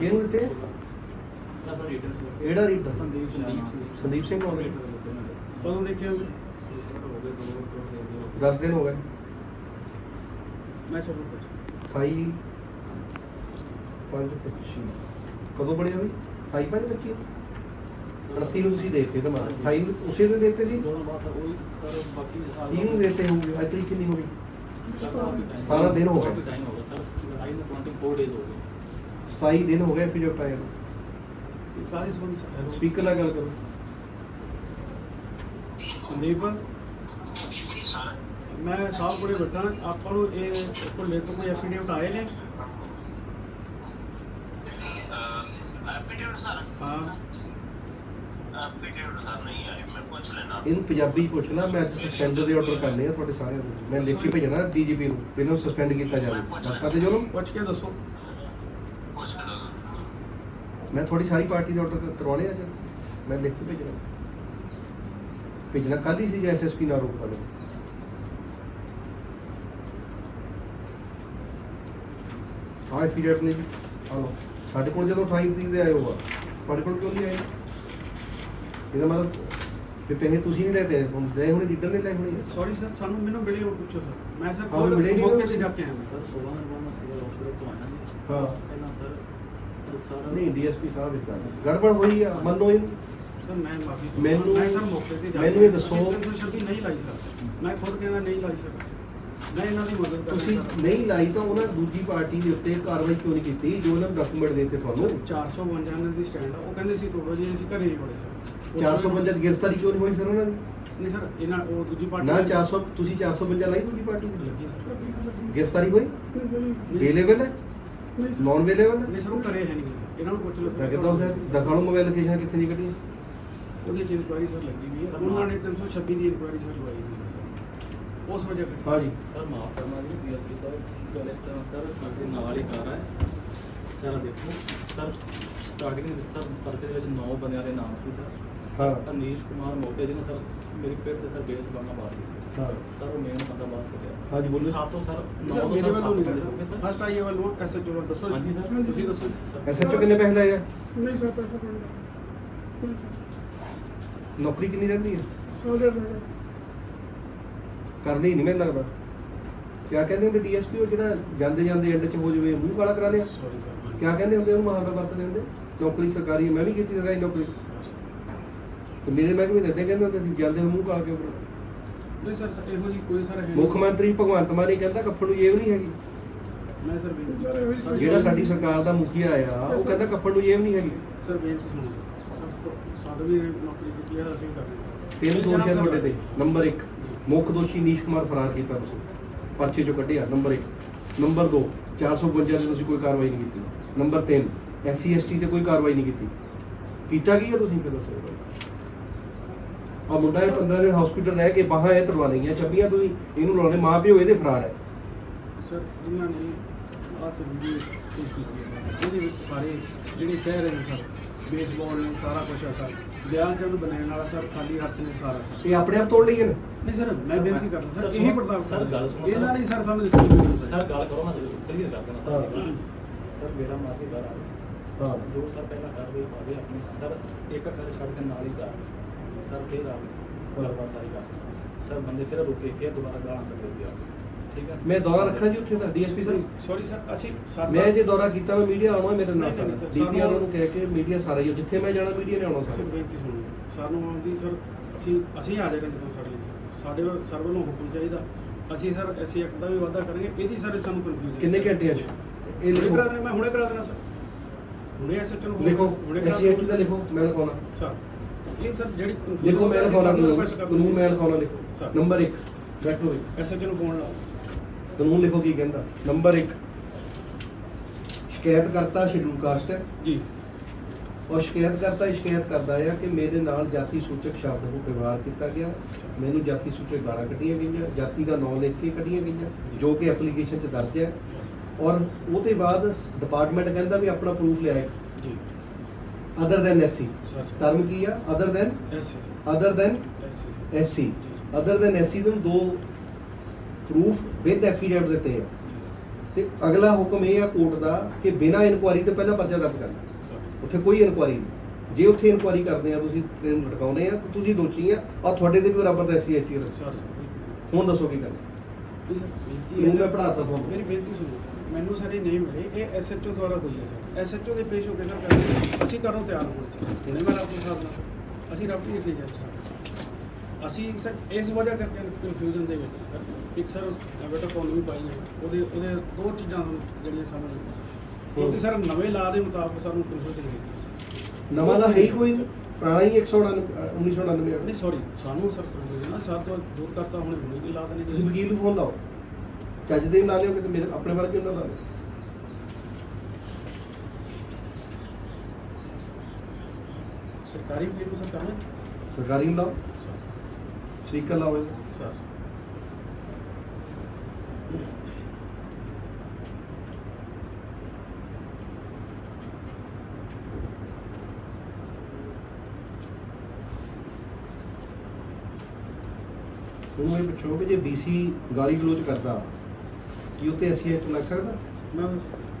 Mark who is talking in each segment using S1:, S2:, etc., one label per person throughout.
S1: ਕਿਹਨੂੰ ਦਿੱਤੇ? ਕਿਹੜਾ ਰੀਡਰ?
S2: ਸੰਦੀਪ ਸੰਦੀਪ
S1: ਸੰਦੀਪ ਸਿੰਘ ਹੈ?
S3: ਕਦੋਂ ਦੇਖਿਆ?
S2: ਦਸ
S1: 10 ਦਿਨ ਹੋ ਗਏ।
S3: ਮੈਂ ਸਭ ਕੁਝ
S1: 28 5 25 ਕਦੋਂ ਬਣਿਆ ਬਈ 28 5 25 29 ਨੂੰ ਤੁਸੀਂ ਦੇਖੇ ਤਾਂ ਮਾਰ। 28 ਨੂੰ ਉਸੇ ਦਿਨ ਦੇਖਤੇ ਸੀ?
S2: ਦੋਨੋਂ ਬਾਅਦ ਸਰ ਉਹੀ ਸਰ ਬਾਕੀ ਸਾਲ
S1: 30 ਨੂੰ ਦੇਖਤੇ ਹੋਊਗੇ? ਅੱਜ ਤਰੀਕ ਕਿੰਨੀ ਹੋ ਗਈ? ਸਤਾਰਾਂ ਦਿਨ ਹੋ ਗਏ।
S2: ਟਾਈਮ ਹੋ ਗਿਆ ਸਰ ਆਈ ਨੂੰ 24 ਡੇਜ਼ ਹੋ ਗਏ।
S1: 27 ਦਿਨ ਹੋ ਗਏ
S3: ਕਾਹਦੇ ਸੰਬੰਧ ਚ ਹੈਲੋ
S1: ਸਪੀਕਰ ਨਾਲ ਗੱਲ ਕਰੋ।
S3: ਸੰਦੀਪ? ਮੈਂ ਸਾਹ ਕੋਲੇ ਬੈਠਾ ਆਪਾਂ ਨੂੰ ਇਹ ਕੋਈ ਲੈ ਤੋਂ ਕੋਈ ਐਫੀਡੇਵਿਟ ਆਏ ਨੇ? ਹਾਂ।
S4: ਐਪੀਟਿਊਡ ਸਰ ਨਹੀਂ ਆਏ ਮੈਂ ਪੁੱਛ ਲੈਣਾ
S1: ਇਹਨੂੰ ਪੰਜਾਬੀ 'ਚ ਪੁੱਛ ਲੈ ਮੈਂ ਅੱਜ ਸਸਪੈਂਡ ਦੇ ਆਰਡਰ ਕਰਨੇ ਆ ਤੁਹਾਡੇ ਸਾਰਿਆਂ ਨੂੰ। ਮੈਂ ਲਿਖ ਕੇ ਭੇਜਣਾ ਡੀਜੀਪੀ ਨੂੰ ਵੀ ਇਹਨੂੰ ਸਸਪੈਂਡ ਕੀਤਾ ਜਾਵੇ। ਦੱਸਤਾ ਤੇ ਜੁਲਮ?
S3: ਪੁੱਛ ਕੇ ਦੱਸੋ।
S1: ਮੈਂ ਤੁਹਾਡੀ ਸਾਰੀ ਪਾਰਟੀ ਦੇ ਆਰਡਰ ਕਰਵਾਉਣੇ ਆ ਅੱਜ। ਮੈਂ ਲਿਖ ਕੇ ਭੇਜਣਾ। ਭੇਜਣਾ ਕੱਲ ਹੀ ਸੀ ਐਸਐਸਪੀ ਨਾਲ ਰੋਕ ਕਰ ਹਾਂ ਐਫੀਡੇਵਿਟ ਨੇ ਜੀ। ਹਲੋ ਸਾਡੇ ਕੋਲ ਜਦੋਂ 28 ਤਰੀਕ ਦੇ ਆਏ ਹੋਆ ਤੁਹਾਡੇ ਕੋਲ ਕਿਉਂ ਨਹੀਂ ਆਏ? ਇਹਦਾ ਮਤਲਬ ਵੀ ਪੈਸੇ ਤੁਸੀਂ ਨਹੀਂ ਲੈਤੇ ਹੁਣ ਦੇ ਹੁਣ ਲੀਡਰ ਨੇ ਲੈ ਹੋਣੀ?
S3: ਸੌਰੀ ਸਰ ਸਾਨੂੰ ਮੈਨੂੰ ਮਿਲੇ ਹੋ ਪੁੱਛੋ ਸਰ ਮੈਂ ਸਰ ਕੋਲ
S1: ਨਹੀਂ
S3: ਮੌਕੇ ਤੇ ਜਾ ਕੇ ਆਇਆ।
S2: ਸਰ 16 ਨਵੰਬਰ ਨੂੰ ਸਿਵਲ ਹਸਪੀਟਲ ਤੋਂ ਆਇਆ
S1: ਹਾਂ।
S2: ਪਹਿਲਾਂ ਸਰ ਸਰ
S1: ਨਹੀਂ ਡੀਐਸਪੀ ਸਾਹਿਬ ਇਦਾਂ ਗੜਬੜ ਹੋਈ ਆ ਮੰਨੋ ਇਹਨੂੰ
S3: ਸਰ ਮੈਂ ਮਾਫੀ
S1: ਮੈਨੂੰ-
S3: ਮੈਂ ਸਰ ਮੌਕੇ ਤੇ ਜਾ
S1: ਮੈਨੂੰ ਇਹ ਦੱਸੋ-
S3: 326 ਨਹੀਂ ਲਾਈ ਸਰ। ਮੈਂ ਖੁਦ ਕਹਿੰਦਾ ਨਹੀਂ ਲਾਈ ਸਰ। ਮੈਂ ਇਹਨਾਂ ਦੀ ਮਦਦ ਕਰ
S1: ਤੁਸੀਂ ਨਹੀਂ ਲਾਈ ਤਾਂ ਉਹਨਾਂ ਦੂਜੀ ਪਾਰਟੀ ਦੇ ਉੱਤੇ ਕਾਰਵਾਈ ਕਿਉਂ ਨਹੀਂ ਕੀਤੀ? ਜੋ ਉਹਨਾਂ ਨੂੰ ਡਾਕੂਮੈਂਟ ਦਿੱਤੇ ਤੁਹਾਨੂੰ।
S3: 452 ਇਹਨਾਂ ਦੀ ਸਟੈਂਡ ਆ। ਉਹ ਕਹਿੰਦੇ ਸੀ ਤੋੜੋ ਜੀ ਅਸੀਂ ਘਰੇ ਹੀ ਹੋੜੇ ਸਰ।
S1: 452 ਦੀ ਗ੍ਰਿਫਤਾਰੀ ਕਿਉਂ ਨਹੀਂ ਹੋਈ ਫਿਰ ਉਹਨਾਂ ਦੀ?
S3: ਨਹੀਂ ਸਰ ਇਹਨਾਂ ਉਹ ਦੂਜੀ ਪਾਰਟੀ
S1: ਨਾ 400 ਤੁਸੀਂ 452 ਲਾਈ ਦੂਜੀ ਪਾਰਟੀ ਦੀ?
S3: ਲੱਗੀ ਸਰ।
S1: ਗ੍ਰਿਫਤਾਰੀ ਹੋਈ? ਵੇਲੇਬਲ ਹੈ? ਨੌਨ ਵੇਲੇਬਲ ਹੈ
S3: ਨਹੀਂ ਸਰ ਉਹ ਘਰੇ ਹੈ ਨਹੀਂ। ਸਰ ਇਹਨਾਂ ਨੂੰ ਪੁੱਛ ਲਓ।
S1: ਤਾਂ ਕਿਦਾਂ ਉਸ ਦਿਖਾਓ ਮੋਬਾਈਲ ਲੋਕੇਸ਼ਨ ਕਿੱਥੇ ਦੀ ਕੱਢੀ?
S3: ਉਹਦੀ ਇਨਕੁਆਇਰੀ ਸਰ ਲੱਗੀ ਵੀ ਹੈ
S2: ਸਰ,
S3: ਉਹਨਾਂ ਨੇ 326 ਦੀ ਇਨਕੁਆਇਰੀ ਸਰ ਲਵਾਈ ਸੀ ਸਰ। ਉਸ ਵਜ੍ਹਾ
S1: ਹਾਂ ਜੀ
S2: ਸਰ ਮਾਫ ਕਰਨਾ ਜੀ ਡੀਐਸਪੀ ਸਾਹਿਬ ਗੱਲ ਇਸ ਤਰ੍ਹਾਂ ਸਰ ਸਾਡੇ ਨਾਲ ਹੀ ਕਰ ਹੈ। ਸਰ ਦੇਖੋ ਸਰ ਸਟਾਰਟਿੰਗ ਦੇ ਵਿੱਚ ਸਰ ਪਰਚੇ ਦੇ ਵਿੱਚ 9 ਬੰਦਿਆਂ ਦੇ ਨਾਮ ਸੀ ਸਰ।
S1: ਹਾਂ।
S2: ਸਰ ਅਨੀਸ਼ ਕੁਮਾਰ ਮੋਟੇ ਜੀ ਨੇ ਸਰ ਮੇਰੀ ਪੇਟ ਤੇ ਸਰ ਬੇਸ ਬੰਨਾ ਮਾਰ ਦਿੱਤੀ।
S1: ਹਾਂਜੀ, ਬੋਲੋ।
S2: ਸਾਤੋਂ ਸਰ ਨੌ ਤੋਂ
S3: ਮੇਰੇ
S2: ਸਰ
S3: ਵੱਲੋਂ
S2: ਸੱਤ
S3: ਨਹੀਂ
S2: ਬੰਦੇ ਹੋ ਗਏ
S3: ਸਰ
S2: ਸਰ
S3: ਫਸਟ ਆਈ ਵੱਲੋਂ ਐਸਐਚਓ ਨੂੰ ਦੱਸੋ।
S2: ਹਾਂਜੀ ਸਰ।
S3: ਤੁਸੀਂ ਦੱਸੋ।
S2: ਸਰ,
S1: ਐਸਐਚਓ ਕਿੰਨੇ ਪੈਸੇ ਲਏ ਆ?
S5: ਨਹੀਂ ਸਰ ਪੈਸਾ ਬਣਦਾ ਨਹੀਂ। ਸਰ।
S1: ਨੌਕਰੀ ਕਿੰਨੀ ਰਹਿੰਦੀ ਹੈ
S5: ਸੋਲਰ ਰਹਿਣਾ
S1: ਕਰਨੀ ਨਹੀਂ ਮੈਨੂੰ ਲੱਗਦਾ। ਕਿਆ ਕਹਿੰਦੇ ਹੁੰਦੇ ਡੀਐਸਪੀ ਉਹ ਜਿਹੜਾ ਜਾਂਦੇ ਜਾਂਦੇ ਐਂਡ ਚ ਹੋ ਜਾਵੇ ਮੂੰਹ ਕਾਲਾ ਕਰਾ ਲਿਆ।
S3: ਸੌਰੀ ਸਰ
S1: ਕਿਆ ਕਹਿੰਦੇ ਹੁੰਦੇ ਉਹਨੂੰ ਮਹਾਵਰਾ ਵਰਤਦੇ ਹੁੰਦੇ ਨੌਕਰੀ ਸਰਕਾਰੀ ਹੈ, ਮੈਂ ਵੀ ਕੀਤੀ ਸਰਕਾਰੀ ਨੌਕਰੀ। ਤੇ ਮੇਰੇ ਮਹਿਕਮੇ ਦਿੰਦੇ ਕਹਿੰਦੇ ਹੁੰਦੇ ਸੀ ਜਾਂਦੇ ਹੋਏ ਮੂੰਹ ਕਾਲਾ ਕਿਉਂ ਕਰਾਉਣਾ?
S3: ਨਹੀਂ ਸਰ ਸਰ, ਇਹੋ ਜੀ ਕੋਈ ਸਰ ਹੈ ਨਹੀਂ।
S1: ਮੁੱਖ ਮੰਤਰੀ ਭਗਵੰਤ ਮਾਨ ਨੇ ਕਹਿੰਦਾ ਕੱਫਣ ਨੂੰ ਜੇਬ ਨਹੀਂ ਹੈਗੀ।
S3: ਮੈਂ ਸਰ ਬੇਨਤੀ
S5: ਸਰ, ਇਹੋ ਜਿਹੀ
S1: ਜਿਹੜਾ ਸਾਡੀ ਸਰਕਾਰ ਦਾ ਮੁਖੀਆ ਆ ਉਹ ਕਹਿੰਦਾ ਕੱਫਣ ਨੂੰ ਜੇਬ ਨਹੀਂ ਹੈਗੀ।
S3: ਸਰ ਬੇਨਤੀ ਸੁਣੋ। ਸਰ ਸਾਡੇ ਵੀ ਨੌਕਰੀ ਕੀਤੀ ਹੈ ਅਸੀਂ ਕਰ ਰਹੇ
S1: ਤਿੰਨ ਦੋਸ਼ ਹੈ ਤੁਹਾਡੇ ਤੇ। ਨੰਬਰ 1 ਮੁੱਖ ਦੋਸ਼ੀ ਨੀਸ਼ ਕੁਮਾਰ ਫਰਾਰ ਕੀਤਾ ਤੁਸੀਂ। ਪਰਚੇ ਚੋਂ ਕੱਢਿਆ ਨੰਬਰ 1 ਨੰਬਰ 2 452 ਦੇ ਤੁਸੀਂ ਕੋਈ ਕਾਰਵਾਈ ਨਹੀਂ ਕੀਤੀ। ਨੰਬਰ 3 ਐਸਸੀ ਐਸਟੀ ਤੇ ਕੋਈ ਕਾਰਵਾਈ ਨਹੀਂ ਕੀਤੀ। ਕੀਤਾ ਕੀ ਹੈ ਤੁਸੀਂ ਫਿਰ ਦੱਸੋ। ਆ ਮੁੰਡਾ ਇਹ 15 ਦਿਨ ਹਸਪੀਟਲ ਰਹਿ ਕੇ ਬਾਹਾਂ ਇਹ ਤੜਵਾ ਲਈਆਂ ਚੱਬੀਆਂ ਤੁਸੀਂ ਇਹਨੂੰ ਲਾਉਣੇ ਮਾਂ ਪਿਓ ਇਹਦੇ ਫਰਾਰ ਹੈ।
S3: ਸਰ ਇਹਨਾਂ ਨੇ ਆਹ ਸਰ ਵੀਡੀਓ ਪੇਸ਼ ਕੀਤੀ ਹੈ। ਇਹਦੇ ਵਿੱਚ ਸਾਰੇ ਜਿਹੜੇ ਕਹਿ ਰਹੇ ਨੇ ਸਰ ਬੇਸਬਾਲ ਨੇ ਸਾਰਾ ਕੁਝ ਹੈ ਸਰ। ਬਿਆਨ ਚੰਦ ਬਣਾਉਣ ਵਾਲਾ ਸਰ ਖਾਲੀ ਹੱਥ ਨੇ ਸਾਰਾ ਸਰ।
S1: ਇਹ ਆਪਣੇ ਆਪ ਤੋੜ ਲਈਏ ਨਾ?
S3: ਨਹੀਂ ਸਰ ਮੈਂ
S2: ਸਰ,
S3: ਬੇਨਤੀ
S2: ਮੈਂ-
S3: ਕਰਦਾ
S2: ਸਰ,
S3: ਸਰ ਇਹੀ
S2: ਸੁਣੋ,
S3: ਪੜਤਾਲ
S2: ਸਰ, ਗੱਲ ਸੁਣੋ, ਸਰ।
S3: ਇਹਨਾਂ ਨੇ ਸਰ ਸਾਨੂੰ ਦਿੱਤੀ ਹੋਈ ਹੈ
S2: ਸਰ। ਗੱਲ ਕਰੋ ਮੈਂ ਕਲੀਅਰ ਕਰ ਦੇਣਾ।
S1: ਹਾਂ।
S2: ਸਰ ਸਰ ਬੇੜਾ ਮਾਰ ਕੇ ਘਰ ਆ
S1: ਹਾਂ।
S2: ਜੋ ਸਰ ਪਹਿਲਾਂ ਕਰ ਰਹੀ ਪਾਵੇ ਆਪਣੀ। ਸਰ ਇੱਕ ਘਰ ਛੱਡ ਕੇ ਨਾਲ ਹੀ ਕਰ ਸਰ ਫੇਰ ਆ ਗਏ। ਗੱਲਬਾਤ ਸਾਰੀ ਕਰ ਸਰ ਬੰਦੇ ਫਿਰ ਰੁਕੇ ਫਿਰ ਦੁਬਾਰਾ ਗਾਲਾਂ ਕੱਢਦੇ ਆ। ਠੀਕ ਹੈ
S1: ਮੈਂ ਦੌਰਾ ਰੱਖਾਂ ਜੀ ਉੱਥੇ ਦਾ ਡੀਐਸਪੀ ਸਾਹਿਬ।
S3: ਸੌਰੀ ਸਰ ਅਸੀਂ ਸਾਡਾ-
S1: ਮੈਂ ਜੇ ਦੌਰਾ ਕੀਤਾ ਮੈਂ ਮੀਡੀਆ ਆਉਣਾ ਮੇਰੇ ਨਾਲ
S3: ਨਹੀਂ,
S1: ਸਾਰਾ।
S3: ਨਹੀਂ, ਸਰ,
S1: ਡੀਪੀਆਰ ਨੂੰ ਕਹਿ ਕੇ ਮੀਡੀਆ ਸਾਰਾ ਹੀ ਜਿੱਥੇ ਮੈਂ ਜਾਣਾ ਮੀਡੀਆ ਨੇ ਆਉਣਾ
S3: ਸਰ।
S1: ਸਾਰਾ
S3: ਬੇਨਤੀ ਸੁਣੋ। ਸਾਨੂੰ ਆਉਂਦੀ ਸਰ ਅਸੀਂ ਅਸੀਂ ਆ ਜਾਏਗਾ ਜਦੋਂ ਸਾਡੇ ਲਈ। ਸਰ। ਸਾਡੇ ਵੱਲ- ਸਰ ਵੱਲੋਂ ਹੁਕਮ ਚਾਹੀਦਾ। ਅਸੀਂ ਸਰ ਐਸੀ ਐਕਟ ਦਾ ਵੀ ਵਾਅਦਾ ਕਰਾਂਗੇ। ਇਹਦੀ ਸਰ ਸਾਨੂੰ ਕਨਫਿਊਜ਼ਨ
S1: ਕਿੰਨੇ ਘੰਟਿਆਂ ਚ? ਇਹ ਲਿਖੋ।
S3: ਕਰਾ ਦੇਣਾ ਮੈਂ ਹੁਣੇ ਕਰਾ ਦੇਣਾ ਸਰ। ਹੁਣੇ ਐਸਐਚ ਨੂੰ
S1: ਲਿਖੋ।
S3: ਹੁਣੇ ਕਰਾ
S1: ਐਸੀ ਐਕਟ ਦਾ ਲਿਖੋ। ਮੈਂ ਲਿਖਾਉਣਾ।
S3: ਸਰ। ਇਹ ਸਰ ਜਿਹੜੀ
S1: ਲਿਖੋ ਮੈਂ ਲਿਖਾਉਣਾ ਕਾਨੂੰਨ ਕਾਨੂੰਨ ਮੈਂ ਲਿਖਾਉਣਾ ਲਿਖੋ। ਨੰਬਰ 1 ਬੈਠੋ
S3: ਐਸਐਚ ਨੂੰ ਫੋਨ ਲਾਓ।
S1: ਕਾਨੂੰਨ ਲਿਖੋ ਕੀ ਕਹਿੰਦਾ। ਨੰਬਰ 1 ਸ਼ਿਕਾਇਤ ਕਰਤਾ ਸ਼ਡਿਊਲ ਕਾਸਟ ਹੈ।
S3: ਜੀ।
S1: ਔਰ ਸ਼ਿਕਾਇਤ ਕਰਤਾ ਇਹ ਸ਼ਿਕਾਇਤ ਕਰਦਾ ਹੈ ਕਿ ਮੇਰੇ ਨਾਲ ਜਾਤੀ ਸੂਚਕ ਸ਼ਬਦ ਨੂੰ ਵਿਵਹਾਰ ਕੀਤਾ ਗਿਆ। ਮੈਨੂੰ ਜਾਤੀ ਸੂਚਕ ਗਾਲਾਂ ਕੱਢੀਆਂ ਗਈਆਂ। ਜਾਤੀ ਦਾ ਨਾਮ ਲਿਖ ਕੇ ਕੱਢੀਆਂ ਗਈਆਂ ਜੋ ਕਿ ਐਪਲੀਕੇਸ਼ਨ 'ਚ ਦਰਜ ਹੈ। ਔਰ ਉਹਦੇ ਬਾਅਦ ਡਿਪਾਰਟਮੈਂਟ ਕਹਿੰਦਾ ਵੀ ਆਪਣਾ ਪ੍ਰੂਫ ਲਿਆਏ ਅਦਰ ਦੈਨ ਐਸਸੀ ਟਰਮ ਕੀ ਆ? Other than
S3: SH
S1: other than SC other than SC ਨੂੰ ਦੋ ਪ੍ਰੂਫ ਵਿਦ ਐਫੀਡੇਵਿਟ ਦਿੱਤੇ ਆ। ਤੇ ਅਗਲਾ ਹੁਕਮ ਇਹ ਆ ਕੋਰਟ ਦਾ ਕਿ ਬਿਨਾਂ ਇਨਕੁਆਰੀ ਤੋਂ ਪਹਿਲਾਂ ਪਰਚਾ ਦਰਜ ਕਰਨਾ। ਉੱਥੇ ਕੋਈ ਇਨਕੁਆਰੀ ਨਹੀਂ। ਜੇ ਉੱਥੇ ਇਨਕੁਆਰੀ ਕਰਦੇ ਆ ਤੁਸੀਂ ਤੈਨੂੰ ਲਟਕਾਉਨੇ ਆ ਤਾਂ ਤੁਸੀਂ ਦੋਸ਼ੀ ਆ। ਔਰ ਤੁਹਾਡੇ ਤੇ ਵੀ ਬਰਾਬਰ ਦਾ ਐਸਸੀ ਐਸਟੀ ਹੁਣ ਦੱਸੋ ਕੀ ਗੱਲ
S3: ਹੈ।
S1: ਮੈਂ ਪੜ੍ਹਾਤਾ ਤੁਹਾਨੂੰ।
S3: ਮੇਰੀ ਬੇਨਤੀ ਸੁਣੋ ਮੈਨੂੰ ਸਰ ਨਹੀਂ ਮਿਲੇ ਇਹ ਐਸਐਚਓ ਦੁਆਰਾ ਹੋਈ ਹੈ ਐਸਐਚਓ ਦੇ ਪੇਸ਼ ਹੋ ਕੇ ਸਰ ਕਹਿੰਦੇ ਅਸੀਂ ਕਰੋ ਤਿਆਰ ਹੋ ਜੀ ਹੁਣੇ ਮੈਂ ਆਪਣੇ ਹਿਸਾਬ ਨਾਲ ਅਸੀਂ ਰੱਬ ਨਹੀਂ ਠੀਕ ਹੈ ਸਰ। ਅਸੀਂ ਸਰ ਇਸ ਵਜ੍ਹਾ ਕਰਕੇ ਕਨਫਿਊਜ਼ਨ ਦੇ ਵਿੱਚ ਸਰ। ਇੱਕ ਸਰ ਬੇਟਾ ਕਾਨੂੰਨ ਵੀ ਪਾਈ ਹੈ ਉਹਦੇ ਉਹਦੇ ਦੋ ਚੀਜ਼ਾਂ ਜਿਹੜੀਆਂ ਸਾਹਮਣੇ ਆਈਆਂ ਸਰ। ਨਵੇਂ ਲਾ ਦੇ ਮੁਤਾਬਕ ਸਾਨੂੰ ਕਨਫਿਊਜ਼ਨ ਹੋਈ
S1: ਨਵਾਂ ਦਾ ਹੈ ਹੀ ਕੋਈ। ਨਹੀਂ। ਪੁਰਾਣਾ ਹੀ 199 1999
S3: ਨਹੀਂ ਸੌਰੀ ਸਾਨੂੰ ਸਰ ਕਨਫਿਊਜ਼ਨ ਨਾ ਸਰ ਤੋਂ ਦੂਰ ਕਰਤਾ ਹੁਣੇ ਹੁਣੇ ਕੀ ਲਾ ਦੇਣੇ
S1: ਤੁਸੀਂ ਵਕੀਲ ਨੂੰ ਫੋਨ ਲਾਓ। ਚੱਜ ਦੇ ਲਾ ਲਿਓ ਕਿਤੇ ਮੇਰੇ ਆਪਣੇ ਵਰਗੇ ਉਹਨਾਂ ਲਿਓ
S3: ਸਰਕਾਰੀ ਵਕੀਲ ਨੂੰ ਸਰ ਕਰਨਾ
S1: ਸਰਕਾਰੀ ਨੂੰ ਲਾਓ। ਸਪੀਕਰ ਲਾਓ ਇਹਦਾ।
S3: ਸਰ।
S1: ਉਹਨੂੰ ਇਹ ਪੁੱਛੋ ਕਿ ਜੇ BC ਗਾਲੀ ਗਲੋਚ ਕਰਦਾ ਕੀ ਉੱਤੇ ਐਸਸੀ ਐਕਟ ਲੱਗ ਸਕਦਾ?
S3: ਮੈਂ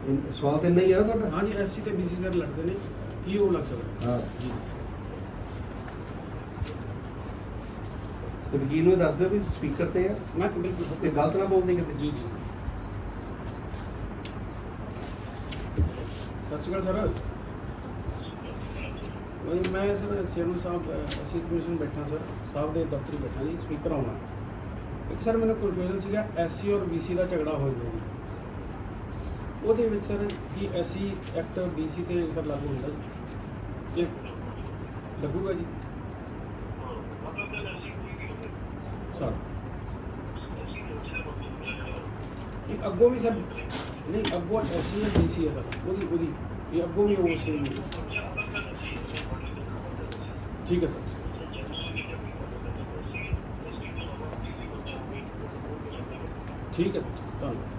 S1: ਇਹ ਸਵਾਲ ਤਾਂ ਇੰਨਾ ਹੀ ਆ ਤੁਹਾਡਾ?
S3: ਹਾਂਜੀ ਐਸਸੀ ਤੇ ਬੀਸੀ ਸਰ ਲੜਦੇ ਨੇ ਕੀ ਉਹ ਲੱਗ ਸਕਦਾ?
S1: ਹਾਂ।
S3: ਜੀ
S1: ਤੇ ਵਕੀਲ ਨੂੰ ਇਹ ਦੱਸ ਦਿਓ ਵੀ ਸਪੀਕਰ ਤੇ ਆ।
S3: ਮੈਂ ਬਿਲਕੁਲ
S1: ਤੇ ਗਲਤ ਨਾ ਬੋਲਦੇ ਕਿਤੇ।
S3: ਜੀ ਜੀ। ਸਤਿ ਸ਼੍ਰੀ ਅਕਾਲ ਸਰ। ਵਈ ਮੈਂ ਸਰ ਚੇਅਰਮੈਨ ਸਾਹਿਬ ਅ, ਅਸੀਂ ਕਮਿਸ਼ਨ ਬੈਠਾ ਸਰ ਸਾਹਿਬ ਦੇ ਦਫ਼ਤਰੀ ਬੈਠਾ ਜੀ ਸਪੀਕਰ ਆਉਣਾ। ਇੱਕ ਸਰ ਮੈਨੂੰ ਕਨਫਿਊਜ਼ਨ ਸੀਗਾ ਐਸਸੀ ਔਰ ਬੀਸੀ ਦਾ ਝਗੜਾ ਹੋ ਗਿਆ ਜੀ। ਉਹਦੇ ਵਿੱਚ ਸਰ ਕੀ ਐਸਸੀ ਐਕਟ ਬੀਸੀ ਤੇ ਸਰ ਲਾਗੂ ਹੁੰਦਾ ਜੀ? ਇਹ ਲੱਗੂਗਾ ਜੀ? ਸਰ। ਇਹ ਅੱਗੋਂ ਵੀ ਸਰ ਨਹੀਂ ਅੱਗੋਂ ਐਸਸੀ ਹੈ ਬੀਸੀ ਹੈ ਸਰ। ਉਹਦੀ ਉਹਦੀ ਇਹ ਅੱਗੋਂ ਵੀ ਉਹ ਸੇਮ ਠੀਕ ਹੈ ਸਰ। ਠੀਕ ਹੈ ਧੰਨਵਾਦ।